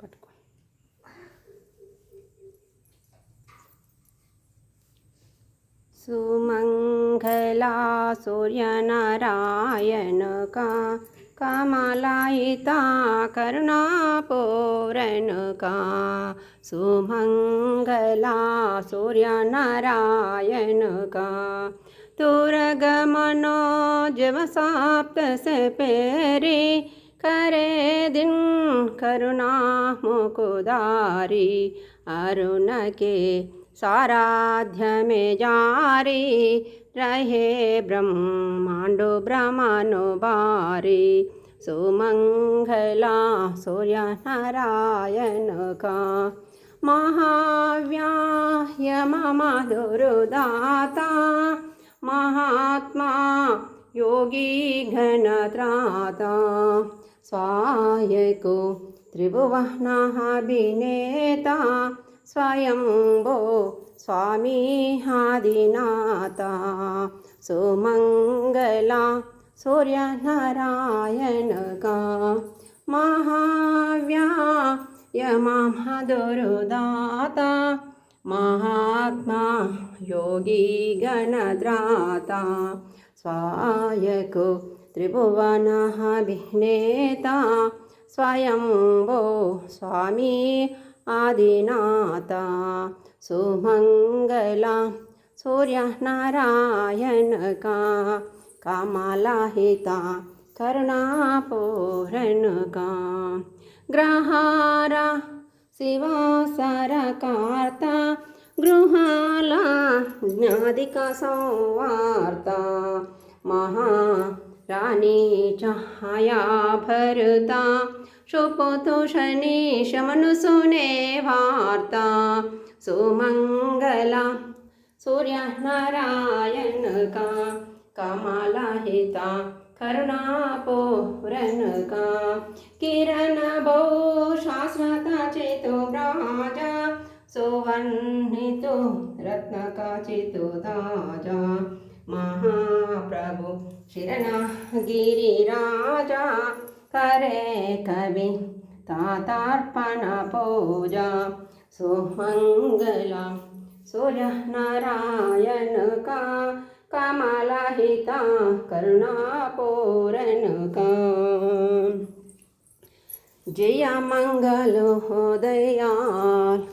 పట్టుకో सुमङ्गला सूर्यनारायणका कमलायिता करुणापूरणका सुमङ्गला सूर्यनारायणका तुरगमनो जवसाप्त से पेरी करे दिन करुणा मुकुदारी अरुण के साराध्य में जारी रहे ब्रह्मांडो ब्रह्मानो बारी सुमंगला सूर्य नारायण का महाव्याय मम दुरुदाता महात्मा योगी घनत्राता स्वायको त्रिभुवनाभिनेता स्वयंभो स्वामी आदिनाथा सुमङ्गला सूर्यनारायणका। महाव्यायमधुरुदाता महात्मा योगी गणद्राता। स्वायको त्रिभुवनः अभिनेता स्वयंभो स्वामी आदिनाथा सुमङ्गला सूर्यनारायणका कमलाहिता करुणापूरणका ग्रहारा शिवासरकार्ता गृहाला ज्ञादिका संवार्ता महाराणी छाया भरता। शोपोतोषणे शमनुसुने वार्ता। सुमङ्गला सूर्यनारायणका। कमलाहिता करुणापूरणका किरणभो शाश्वता चेतो राजा। सुवर्णितो रत्नका चितो ताजा महाप्रभु शिरणगिरिराजा करे कवि तातापण पूजा तातार्पणपूजा। सुमङ्गला सुजनारायण का कमला कमलहिता करुणापूरन का जिया मंगल हो दयाल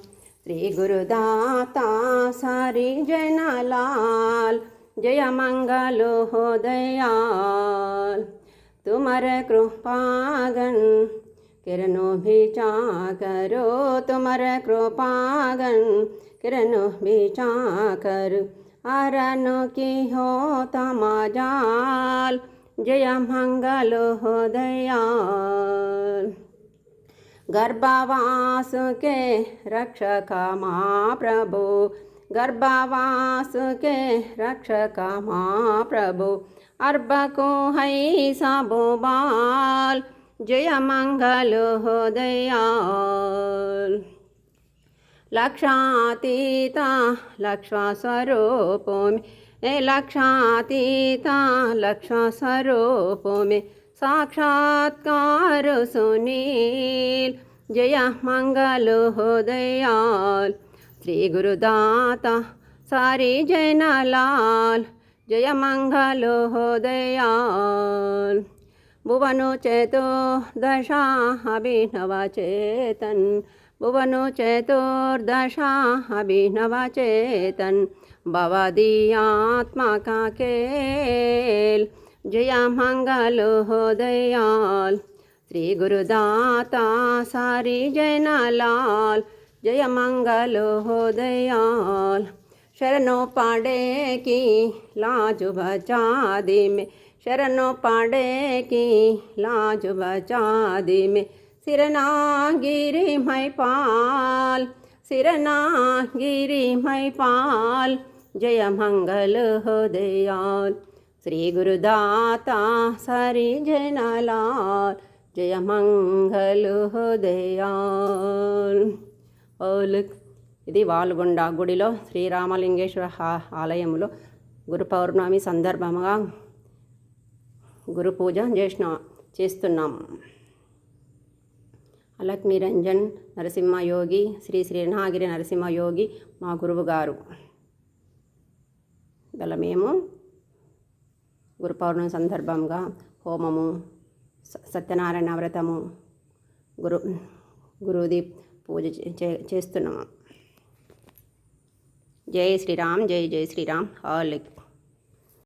श्री गुरुदाता सारी जनलाल जय मङ्गलोदयाल तुमर कृपागन किरणों भी करो तुमर कृपागन किरणों भी कर अरनो की हो तमाजाल जय मंगल हो दयाल गर्भवास के रक्षक महाप्रभु गर्भवास के रक्षक महाप्रभु। अर्ब को है सबो बाल, जय मंगल हो दयाल। लक्षातीता लक्ष्मा स्वरूपो में लक्षातीता लक्ष्मा स्वरूपो में साक्षात्कार सुनील। जय मंगल हो दयाल। శ్రీ గురుదాత సారీ జయనలాల్ జయ మంగళోదయాల్ భువను చేతో అభినవ చేతన్ భువను చతుర్దశా అభినవ చేతన్. భవదీయాత్మకేల్ జయ మంగళోదయాల్ శ్రీ గురుదాత సారీ జయనలాల్ జయ మంగళోదయాల్ శరణు పాడేకి లాజు బచాది మే శరణు పాడేకి లాజు బచాది మే సిరనాగిరి మైపాల్ సిరనాగిరి మైపాల్ జయ మంగళోదయాల్ శ్రీ గురుదాత సరి జనలాల్ జయ మంగళోదయాల్ లుక్. ఇది వాల్గొండ గుడిలో శ్రీరామలింగేశ్వర ఆలయంలో గురు పౌర్ణమి సందర్భంగా గురు పూజ చేసిన చేస్తున్నాం. అలక్మి రంజన్ నరసింహయోగి శ్రీ శ్రీనాగిరి నరసింహయోగి మా గురువు గారు. గల మేము గురు పౌర్ణమి సందర్భంగా హోమము సత్యనారాయణ వ్రతము గురు గురుదీప్ పూజ చే- చే- చేస్తున్నాము. జై శ్రీరామ్ జై జై శ్రీరామ్. ఆల్